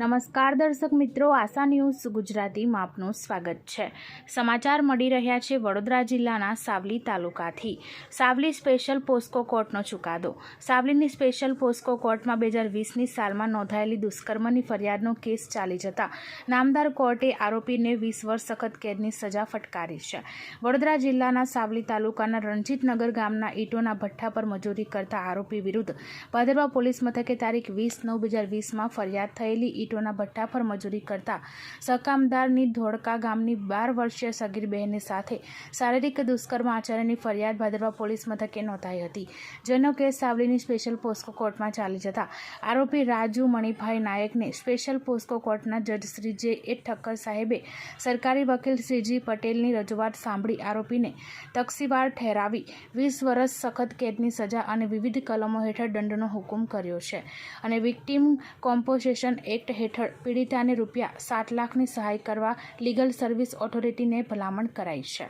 નમસ્કાર દર્શક મિત્રો, આશા ન્યૂઝ ગુજરાતીમાં આપનું સ્વાગત છે. સમાચાર મળી રહ્યા છે વડોદરા જિલ્લાના સાવલી તાલુકાથી. સાવલી સ્પેશિયલ પોસ્કો કોર્ટનો ચુકાદો. સાવલીની સ્પેશિયલ પોસ્કો કોર્ટમાં બે હજાર વીસની સાલમાં નોંધાયેલી દુષ્કર્મની ફરિયાદનો કેસ ચાલી જતા નામદાર કોર્ટે આરોપીને વીસ વર્ષ સખત કેદની સજા ફટકારી છે. વડોદરા જિલ્લાના સાવલી તાલુકાના રણજીતનગર ગામના ઈટોના ભઠ્ઠા પર મજૂરી કરતા આરોપી વિરુદ્ધ ભાદરવા પોલીસ મથકે તારીખ વીસ નવ બે હજાર વીસમાં ફરિયાદ થયેલી ઈટોના ભઠ્ઠા પર મજૂરી કરતા સકામદારની ધોળકા ગામની બાર વર્ષીય સગીર બહેનની સાથે શારીરિક દુષ્કર્મ આચરણની ફરિયાદ ભાદરવા પોલીસ મથકે નોંધાઈ હતી. જેનો કેસ સાવલીની સ્પેશિયલ પોસ્કો કોર્ટમાં ચાલી જતા. આરોપી રાજુ મણિભાઈ નાયકને સ્પેશિયલ પોસ્કો કોર્ટના જજ શ્રી જે એ ઠક્કર સાહેબે સરકારી વકીલ શ્રીજી પટેલની રજૂઆત સાંભળી આરોપીને તકસીવાર ઠેરાવી વીસ વર્ષ સખત કેદની સજા અને વિવિધ કલમો હેઠળ દંડનો હુકમ કર્યો છે. અને વિક્ટીમ કોમ્પોઝેશન એક્ટ હેઠળ પીડિતાને રૂપિયા સાત લાખની સહાય કરવા લીગલ સર્વિસ ઓથોરિટીને ભલામણ કરાઈ છે.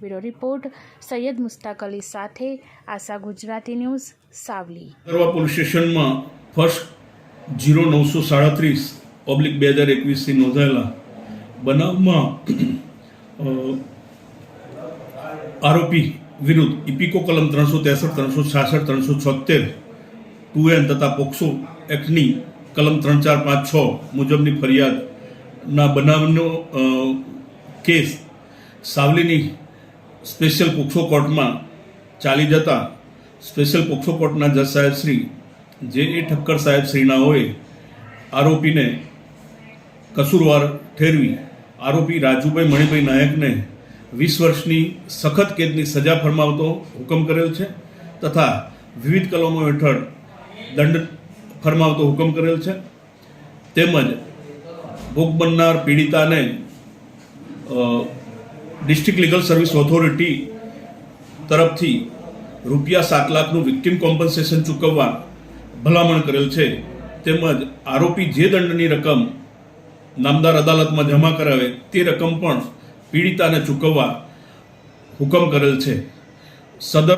બ્યુરો રિપોર્ટ, સૈયદ મુસ્તાક અલી સાથે આશા ગુજરાતી ન્યૂઝ, સાવલી. કરવા પોલીસ સ્ટેશનમાં ફર્સ્ટ જીરો નવસો સાડત્રીસ ઓબ્લિક બે હજાર એકવીસથી નોંધાયેલા બનાવમાં આરોપી વિરુદ્ધ ઇપિકો કલમ ત્રણસો ત્રેસઠ, ત્રણસો છાસઠ, ત્રણસો છોતેર ટુ એન તથા પોક્સો એક્ટની કલમ ત્રણ, ચાર, પાંચ, છ મુજબની ફરિયાદના બનાવનો કેસ સાવલીની સ્પેશિયલ પોક્સો કોર્ટમાં ચાલી જતા સ્પેશિયલ પોક્સો કોર્ટના જજ સાહેબ શ્રી જે એ ઠક્કર સાહેબ હોય આરોપીને કસૂરવાર ઠેરવી આરોપી રાજુભાઈ મણિભાઈ નાયકને વીસ વર્ષની સખત કેદની સજા ફરમાવતો હુકમ કર્યો છે તથા વિવિધ કલમો હેઠળ દંડ ફરમાવતો હુકમ કરેલ છે. તેમજ ભોગ બનનાર પીડિતાને ડિસ્ટ્રિક્ટ લીગલ સર્વિસ ઓથોરિટી તરફથી રૂપિયા સાત લાખનું વિક્ટિમ કોમ્પન્સેશન ચૂકવવા ભલામણ કરેલ છે. તેમજ આરોપી જે દંડની રકમ નામદાર અદાલતમાં જમા કરાવે તે રકમ પણ પીડિતાને ચૂકવવા હુકમ કરેલ છે. સદર